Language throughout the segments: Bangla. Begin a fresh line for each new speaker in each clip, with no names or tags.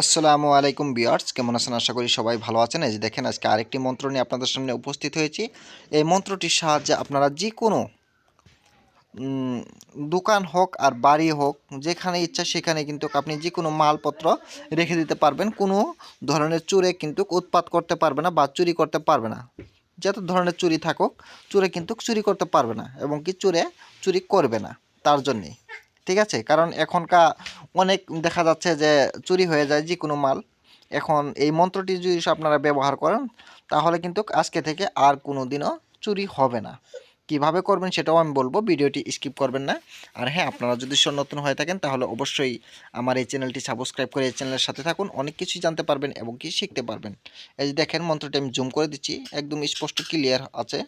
আসসালামু আলাইকুম বিয়ার্স কেমন আছেন? আশা করি সবাই ভালো আছেন। এই যে দেখেন, আজকে আরেকটি মন্ত্র নিয়ে আপনাদের সামনে উপস্থিত হয়েছি। এই মন্ত্রটির সাহায্যে আপনারা যে কোনো দোকান হোক আর বাড়ি হোক, যেখানে ইচ্ছা সেখানে কিন্তু আপনি যে কোনো মালপত্র রেখে দিতে পারবেন। কোনো ধরনের চুরে কিন্তু উৎপাত করতে পারবে না বা চুরি করতে পারবে না। যত ধরনের চুরি থাকুক, চুরে কিন্তু চুরি করতে পারবে না এবং কি চুরে, চুরি করবে না, তার জন্যেই। ঠিক আছে? কারণ এখনকার অনেক দেখা যাচ্ছে যে চুরি হয়ে যায় যে কোনো মাল। এখন এই মন্ত্রটি যদি আপনারা ব্যবহার করেন, তাহলে কিন্তু আজকে থেকে আর কোনো দিনও চুরি হবে না। কীভাবে করবেন সেটাও আমি বলব, ভিডিওটি স্কিপ করবেন না। আর হ্যাঁ আপনারা যদি নতুন হয়ে থাকেন, তাহলে অবশ্যই আমার এই চ্যানেলটি সাবস্ক্রাইব করে এই চ্যানেলের সাথে থাকুন, অনেক কিছুই জানতে পারবেন এবং কি শিখতে পারবেন। এই যে দেখেন, মন্ত্রটি আমি জুম করে দিচ্ছি, একদম স্পষ্ট ক্লিয়ার আছে।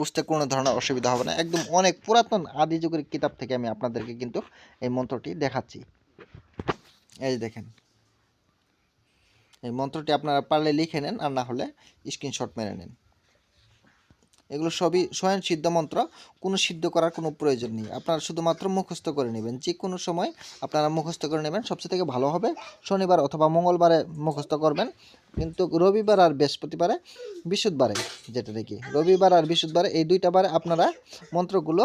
বুঝতে কোনো ধরনের অসুবিধা হবে না, একদম অনেক পুরাতন আদি যুগের কিতাব থেকে আমি আপনাদেরকে কিন্তু এই মন্ত্রটি দেখাচ্ছি। এই যে দেখেন, এই মন্ত্রটি আপনারা পারলে লিখে নেন, আর না হলে স্ক্রিনশট মেরে নেন। এগুলো সবই স্বয়ং সিদ্ধ মন্ত্র, কোনো সিদ্ধ করার কোনো প্রয়োজন নেই। আপনারা শুধুমাত্র মুখস্থ করে নেবেন। যে কোনো সময় আপনারা মুখস্থ করে নেবেন। সবচেয়ে থেকে ভালো হবে, শনিবার অথবা মঙ্গলবারে মুখস্থ করবেন। কিন্তু রবিবার আর বৃহস্পতিবারে বৃহস্পতিবারে যেটা দেখি, রবিবার আর বৃহস্পতিবারে এই দুইটা বারে আপনারা মন্ত্রগুলো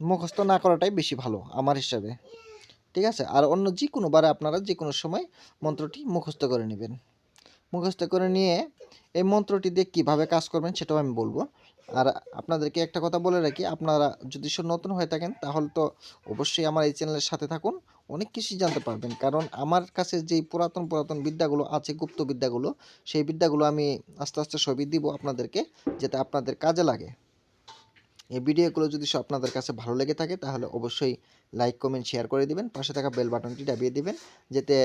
মুখস্থ না করাটাই বেশি ভালো আমার হিসাবে। ঠিক আছে? আর অন্য যে কোনো বারে আপনারা যে কোনো সময় মন্ত্রটি মুখস্থ করে নেবেন। মুখস্থ করে নিয়ে এই মন্ত্রটি দিয়ে কীভাবে কাজ করবেন সেটাও আমি বলব। আর আপনাদেরকে একটা কথা বলে রাখি, আপনারা যদি নতুন হয়ে থাকেন তাহলে তো অবশ্যই আমার এই চ্যানেলের সাথে থাকুন, অনেক কিছুই জানতে পারবেন। কারণ আমার কাছে যেই পুরাতন পুরাতন বিদ্যাগুলো আছে, গুপ্ত বিদ্যাগুলো, সেই বিদ্যাগুলো আমি আস্তে আস্তে সবই দিব আপনাদেরকে, যাতে আপনাদের কাজে লাগে। এই ভিডিওগুলো যদি সব আপনাদের কাছে ভালো লেগে থাকে তাহলে অবশ্যই লাইক, কমেন্ট, শেয়ার করে দিবেন, পাশে থাকা বেল বাটনটি দাবিয়ে দিবেন, যাতে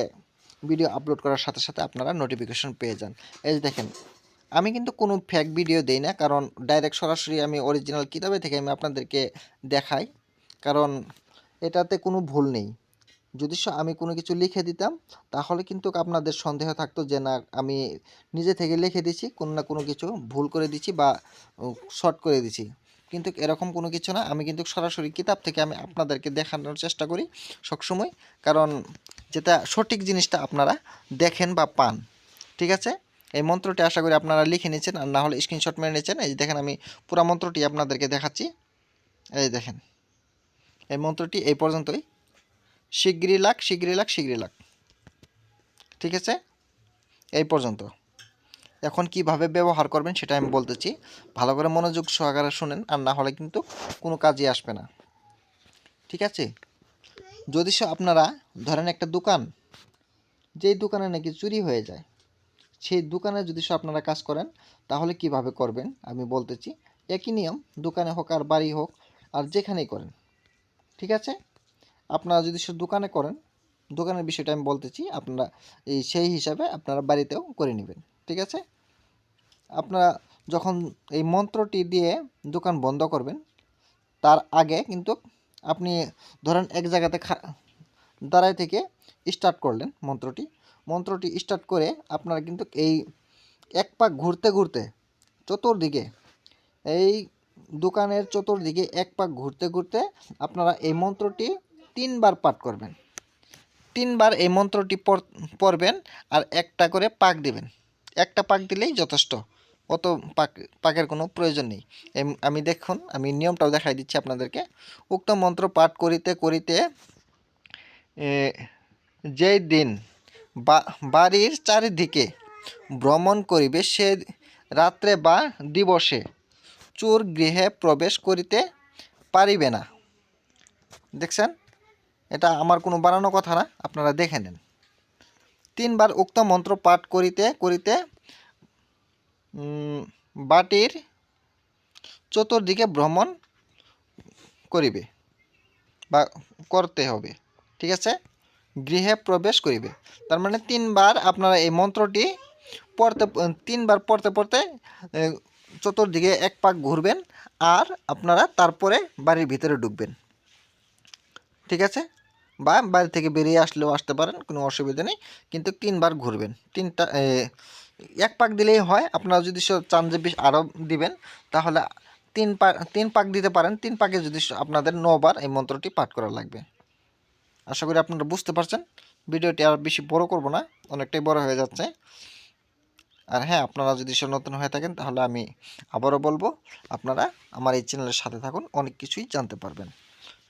ভিডিও আপলোড করার সাথে সাথে আপনারা নোটিফিকেশন পেয়ে যান। এই দেখেন, আমি কিন্তু কোনো ফ্যাক ভিডিও দেই না, কারণ ডাইরেক্ট সরাসরি আমি অরিজিনাল কিতাবে থেকে আমি আপনাদেরকে দেখাই, কারণ এটাতে কোনো ভুল নেই। যদি আমি কোনো কিছু লিখে দিতাম, তাহলে কিন্তু আপনাদের সন্দেহ থাকতো যে না, আমি নিজে থেকে লিখে দিছি, কোনো না কোনো কিছু ভুল করে দিচ্ছি বা শর্ট করে দিছি। কিন্তু এরকম কোনো কিছু না। আমি কিন্তু সরাসরি কিতাব থেকে আমি আপনাদেরকে দেখানোর চেষ্টা করি সবসময়। কারণ যেটা সঠিক জিনিসটা আপনারা দেখেন বা পান। ঠিক আছে? এই মন্ত্রটি আশা করি আপনারা লিখে নিয়েছেন আর না হলে স্ক্রিনশট মেরে নিয়েছেন। এই দেখেন আমি পুরো মন্ত্রটি আপনাদেরকে দেখাচ্ছি। এই দেখেন। এই মন্ত্রটি এই পর্যন্তই। শিগগিরই লাখ শিগগিরই লাখ শিগগিরই লাখ ঠিক আছে? এই পর্যন্ত। এখন কীভাবে ব্যবহার করবেন সেটা আমি বলতেছি। ভালো করে মনোযোগ সহকারে শুনেন, আর না হলে কিন্তু কোনো কাজে আসবে না। ঠিক আছে? যদি আপনারা, ধরেন একটা দোকান, যেই দোকানে নাকি চুরি হয়ে যায়, সেই দোকানে যদি আপনারা কাজ করেন, তাহলে কীভাবে করবেন? আমি বলতেছি, একই নিয়ম, দোকানে হোক আর বাড়ি হোক, আর যেখানেই করেন। ঠিক আছে? আপনারা যদি সে দোকানে করেন, দোকানের বিষয়টা আমি বলতেছি, আপনারা এই সেই হিসাবে আপনারা বাড়িতেও করে নেবেন। ঠিক আছে? আপনারা যখন এই মন্ত্রটি দিয়ে দোকান বন্ধ করবেন, তার আগে কিন্তু আপনি ধরেন এক জায়গাতে দাঁড়ায় থেকে স্টার্ট করলেন মন্ত্রটি। মন্ত্রটি স্টার্ট করে আপনারা কিন্তু এই এক পাক ঘুরতে ঘুরতে চতুর্দিকে, এই দোকানের চতুর্দিকে এক পাক ঘুরতে ঘুরতে আপনারা এই মন্ত্রটি তিনবার পাঠ করবেন। তিনবার এই মন্ত্রটি পড়- পড়বেন আর একটা করে পাক দিবেন। একটা পাক দিলেই যথেষ্ট। অত পাক, পাকের কোনো প্রয়োজন নেই। আমি দেখুন, আমি নিয়মটাও দেখাই দিচ্ছি আপনাদেরকে। উক্ত মন্ত্র পাঠ করিতে করিতে যেই দিন বাড়ির চারিদিকে ভ্রমণ করিবে, সে রাত্রে বা দিবসে চোর গৃহে প্রবেশ করিতে পারিবে না। দেখছেন? এটা আমার কোনো বানানো কথা না, আপনারা দেখে নেন। তিনবার উক্ত মন্ত্র পাঠ করিতে করিতে বাটির চতুর্দিকে ভ্রমণ করিবে বা করতে হবে, ঠিক আছে? গৃহে প্রবেশ করিবে। তার মানে তিনবার আপনারা এই মন্ত্রটি পড়তে, তিনবার পড়তে পড়তে চতুর্দিকে এক পাক ঘুরবেন আর আপনারা তারপরে বাড়ির ভিতরে ঢুকবেন। ঠিক আছে? বা বাড়ি থেকে বেরিয়ে আসলেও আসতে পারেন, কোনো অসুবিধা নেই, কিন্তু তিনবার ঘুরবেন। তিনটা এক পাক দিলেই হয়। আপনারা যদি চান যে বেশ আরও দিবেন, তাহলে তিন পাক তিন পাক দিতে পারেন। তিন পাকে যদি আপনাদের নবার এই মন্ত্রটি পাঠ করা লাগবে। আশা করি আপনারা বুঝতে পারছেন। ভিডিওটি আর বেশি বড় করব না, অনেকটাই বড় হয়ে যাচ্ছে। আর হ্যাঁ আপনারা যদি সে নতুন হয়ে থাকেন, তাহলে আমি আবারও বলব, আপনারা আমার এই চ্যানেলের সাথে থাকুন, অনেক কিছুই জানতে পারবেন।